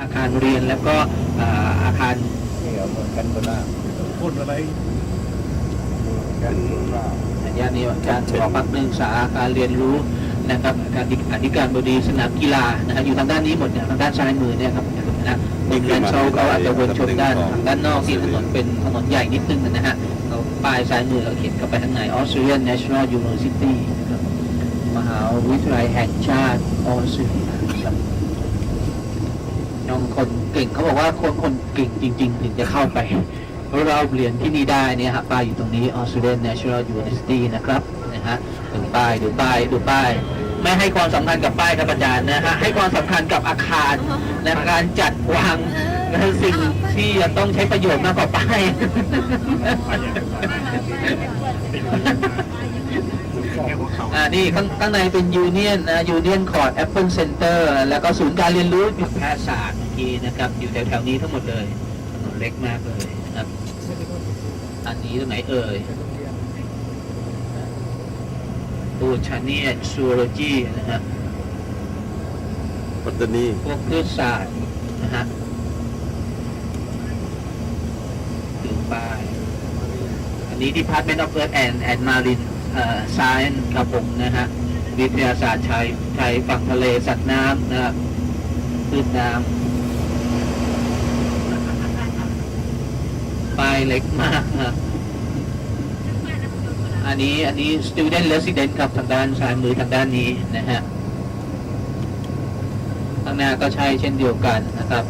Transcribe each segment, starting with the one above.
อาคารเรียนแล้วก็อ่าอาคารนี่เอาเหมือนกันโบราณพูดอะไรกันโบราณย่านนี้การขอพักนักศึกษาอาการเรียนรู้นะครับการอธิการบดีสนามกีฬานะฮะอยู่ทางด้านนี้หมดเนี่ยทางด้านซ้ายมือเนี่ยครับนะดินแดนโซลเขาอาจจะวนชมด้านทางด้านนอกที่ถนนเป็นถนนใหญ่นิดนึงนะฮะเราป้ายซ้ายมือเราเขียนเข้าไปข้างใน Australian National University นะครับมหาวิทยาลัยแห่งชาติออสเตรเลียครับ น้องคนเก่งเขาบอกว่าคนคนเก่งจริง ๆ ถึงจะเข้าไปเราเรียนที่นี่ได้เนี่ยฮะป้ายอยู่ตรงนี้ Australian National University นะครับนะฮะดูป้ายดูป้ายดูป้าย ไม่ให้ความสำคัญกับป้ายครับอาจารย์นะฮะให้ความสำคัญกับอาคารและการจัดวางนะสิ่งที่จะต้องใช้ประโยชน์มากกว่าป้าย อ่านี่ข้างข้างในเป็นยูเนียนนะยูเนียนคอร์ดแอปเปิลเซ็นเตอร์แล้วก็ศูนย์การเรียนรู้แพทยศาสตร์เมื่อกี้นะครับ อยู่แถวๆนี้ทั้งหมดเลยถนนเล็กมากเลยนะครับ อันนี้ตรงไหนเอ่ยบูชาเนียซูโลจีนะฮะปัตตานีพวกพืชศาสตร์นะฮะดูป้ายอันนี้ Department of Earth and and Marine เอ่อ s c i e n ครับผมนะฮะวิทยาศาสตร์ชายชายฝั่งทะเลสัตว์น้ำนะครับพืชน้ำป้ายเล็กมากนะอันนี้อันนี้ Student Resident ครับทางด้านซ้ายมือทางด้านนี้นะฮะข้างหน้าก็ใช่เช่นเดียวกันนะครับ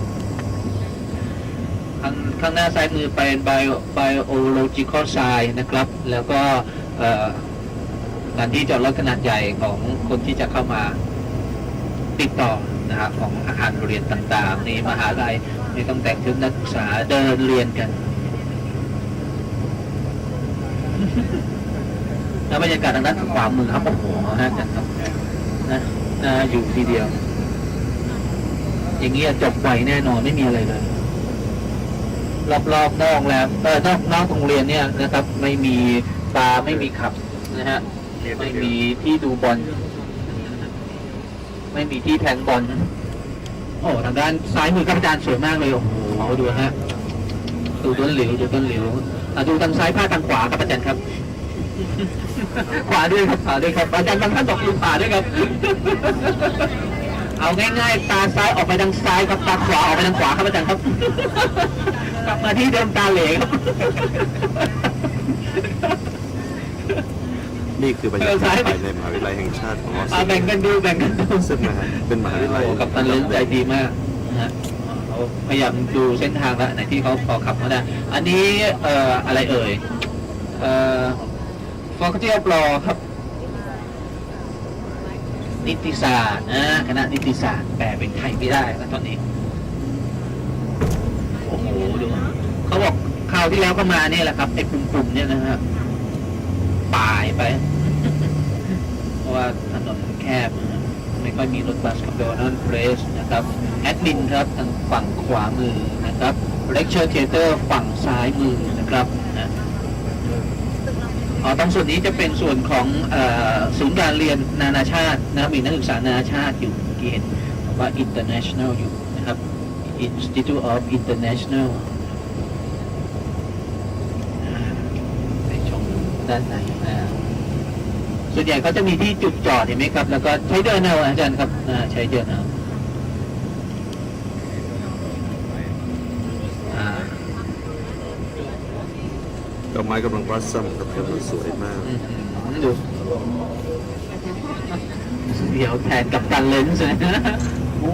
ข้างข้างหน้าซ้ายมือเป็น bio biological science นะครับ แล้วก็ สถานที่จอดรถขนาดใหญ่ของคนที่จะเข้ามาติดต่อนะครับของอาคารเรียนต่างๆนี่มหาลัยไม่ต้องแต่งชุดนักศึกษาเดินเรียนกันแล้วบรรยากาศทางด้านขวามือครับโอ้โหฮะจังครับนะน่าอยู่ทีเดียว อย่างเงี้ยจบไวแน่นอนไม่มีอะไรเลยรอบๆนอกแล้วเออนอกนอกโรงเรียนเนี่ยนะครับ ไม่มีบาร์ไม่มีขับนะฮะ ไม่มีที่ดูบอลไม่มีที่แทงบอลโอ้ทางด้านซ้ายมือครับอาจารย์สวยมากเลยโอ้โหดูฮะดูต้นหลิวดูต้นหลิวอะดูทางซ้ายผ้าทางขวาครับอาจารย์ครับ ขวาด้วยครับขวาด้วยครับอาจารย์บางท่านบอกดูขวาด้วยครับ เอาง่ายๆ ตาซ้ายออกไปทางซ้ายครับตาขวาออกไปทางขวาครับอาจารย์ครับ กลับมาที่เดิมตาเหลครับ นี่คือบรรยากาศภายในมหาวิทยาลัยแห่งชาติของออสเตรเอาเลีแบ่งกันดูแบ่งกันดู ซึ่งนะฮะเป็นมหาวิทยาลัย โอ้กับตันเลนใจดีมากนะฮะเขาพยายามดูเส้นทางแล้วไหนที่เขาพอขับมาได้ อันนี้เอ่ออะไรเอ่ยเอ่อฟอร์เจียบลอครับ นิติศาสตร์นะคณะนิติศาสตร์แปลเป็นไทยไม่ได้แล้วตอนนี้ โอ้โหดูเขาบอกคราวที่แล้วก็มาเนี่ยแหละครับไอ้ปุ่มๆเนี่ยนะครับป่ายไปเพราะ ว่าถนนแคบนะไม่ค่อยมีรถบัสกับโดนัลด์เพรสนะครับแอดมินครับทางฝั่งขวามือนะครับเลคเชอร์เทเตอร์ฝั่งซ้ายมือนะครับนะอ๋อตรงส่วนนี้จะเป็นส่วนของศูนย์การเรียนนานาชาตินะมีนักศึกษานานาชาติอยู่เมื่อกี้เห็นบอกว่า international อยู่นะครับ Institute of International ไปชมด้านในนะ ส่วนใหญ่เขาจะมีที่จุดจอดเห็นไหมครับ แล้วก็ใช้เดินเอาอาจารย์ครับอ่าใช้เดินเอาอ่าดอกไม้กำลังบลัสซัมครับกำลังสวยมากอืมดูเดี๋ยวแทนกับตันเลนส์นะโอ้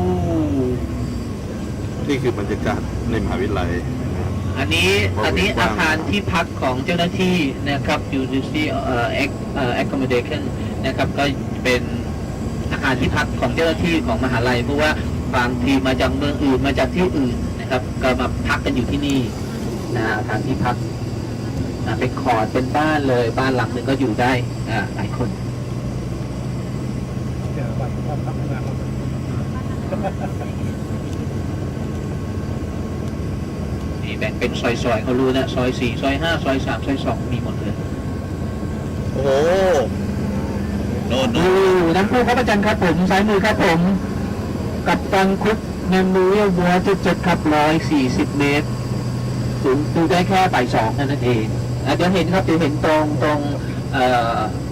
นี่คือบรรยากาศในมหาวิทยาลัยนะครับ อันนี้อันนี้อาคารที่พักของเจ้าหน้าที่นะครับ University เอ่อ Ac- เอ่อ accommodation นะครับก็เป็นอาคารที่พักของเจ้าหน้าที่ของมหาลัย เพราะว่าบางทีมาจากเมืองอื่นมาจากที่อื่นนะครับ ก็มาพักกันอยู่ที่นี่นะอาคารที่พักเป็นคอร์ดเป็นบ้านเลยบ้านหลังหนึ่งก็อยู่ได้อ่าหลายคน เดี๋ยววันที่ทำงานเรา นี่ แบ่งเป็นซอยๆเขารู้นะซอยสี่ซอยห้าซอยสามซอยสองมีหมดเลย โอ้โหโน่นดูน้ำพุครับอาจารย์ครับผมซ้ายมือครับผม กับตังคุก Memorial Wall จุดจุดครับ140เมตรสูงดูได้แค่บ่ายสองเท่านั้นเองอะเดี๋ยวเห็นครับเดี๋ยวเห็นตรงตรงเอ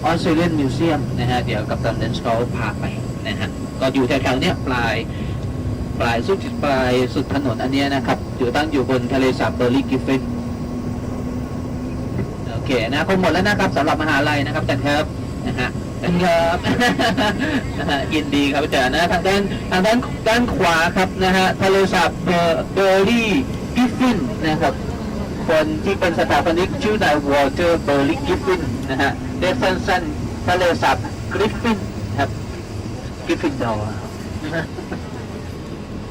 อสเตรเลียนมิวเซียมนะฮะ เดี๋ยวกับตันเดนสกอลพาไปนะฮะ ก็อยู่แถวๆเนี้ยปลาย ปลายสุดปลายสุดถนนอันนี้นะครับอยู่ตั้งอยู่บนทะเลสาบเบอร์ลี่กิฟฟินโอเคนะคงหมดแล้วนะครับสำหรับมหาลัยนะครับอาจารย์ครับนะฮะอาจารย์ครับนะฮะยินดีครับอาจารย์นะทางด้านทางด้านด้านขวาครับนะฮะทะเลสาบเบอร์เบอร์ลี่กิฟฟินนะครับคนที่เป็นสถาปนิกชื่อนายวอเตอร์เบอร์ลี่กิฟฟินนะฮะเรียกสั้นๆทะเลสาบกริฟฟินครับกริฟฟินดอร์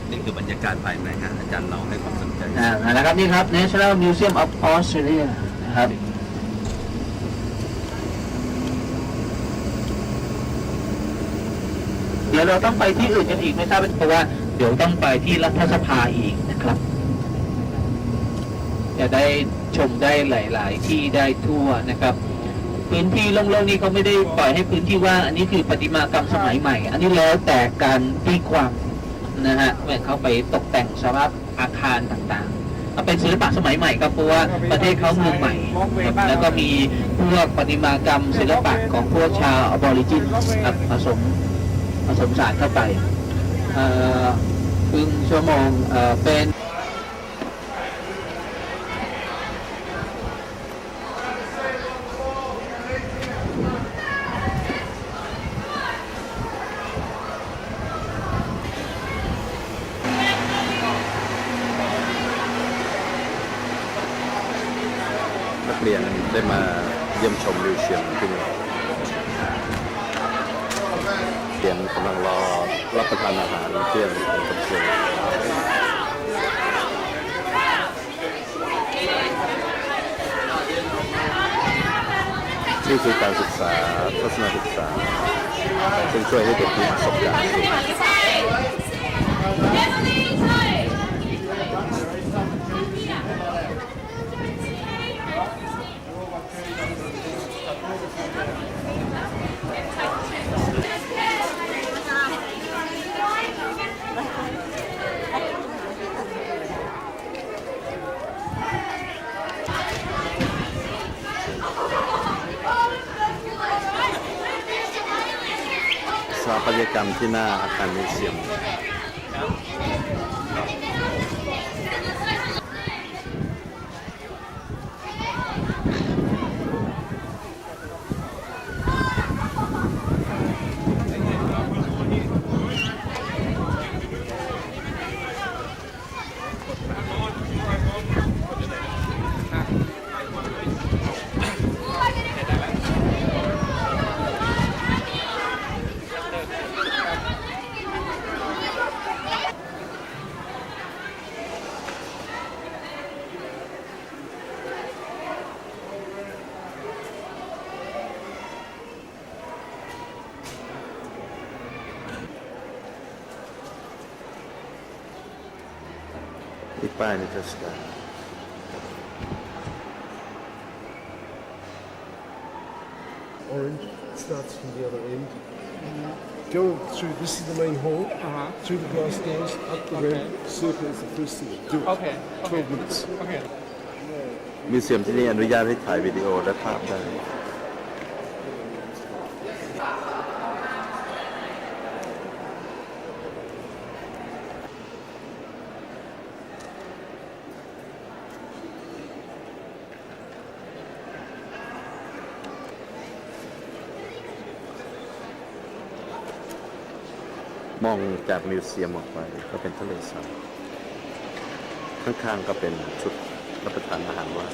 นี่คือบรรยากาศภายในงานอาจารย์เราให้ความสนใจอ่านะครับนี่ครับ National Museum of Australia นะครับเดี๋ยวเราต้องไปที่อื่นกันอีกไม่ทราบเพราะว่าเดี๋ยวต้องไปที่รัฐสภาอีกนะครับจะได้ชมได้หลาย ๆ ที่ได้ทั่วนะครับ พื้นที่โล่งๆนี้เขาไม่ได้ปล่อยให้พื้นที่ว่างอันนี้คือประติมากรรมสมัยใหม่ อันนี้แล้วแต่การตีความ นะฮะเมื่อเขาไปตกแต่งสภาพอาคารต่างๆก็เป็นศิลปะสมัยใหม่ครับเพราะว่าประเทศเขาเมืองใหม่ครับแล้วก็มีพวกประติมากรรม ศิลปะของพวกชาวอบอริจินครับผสมผสมสารเข้าไปเอ่อครึ่งชั่วโมงเอ่อเป็น รียนได้มาเยี่ยมชมมิวเซียมที่นี่เตรียมกำลังรอรับประทานอาหารเที่ยงของกับเชฟนี่คือการศึกษาทัศนศึกษาซึ่งช่วยให้เด็กมีประสบการณ์ ถาปัตยกรรมที่หน้าอาคารมิวเซียม อีกป้ายนิทรรศการ orange starts from the other end. Go through, this is the main hall, Uh-huh. through the glass doors, up the Okay. ramp, circle is the first thing. Do it. Okay. 12 minutes. Okay. มิวเซียมที่นี่อนุญาตให้ถ่ายวิดีโอและภาพได้ มองจากมิวเซียมออกไปก็เป็นทะเลสาบข้างๆก็เป็นชุดรับประทานอาหารว่าง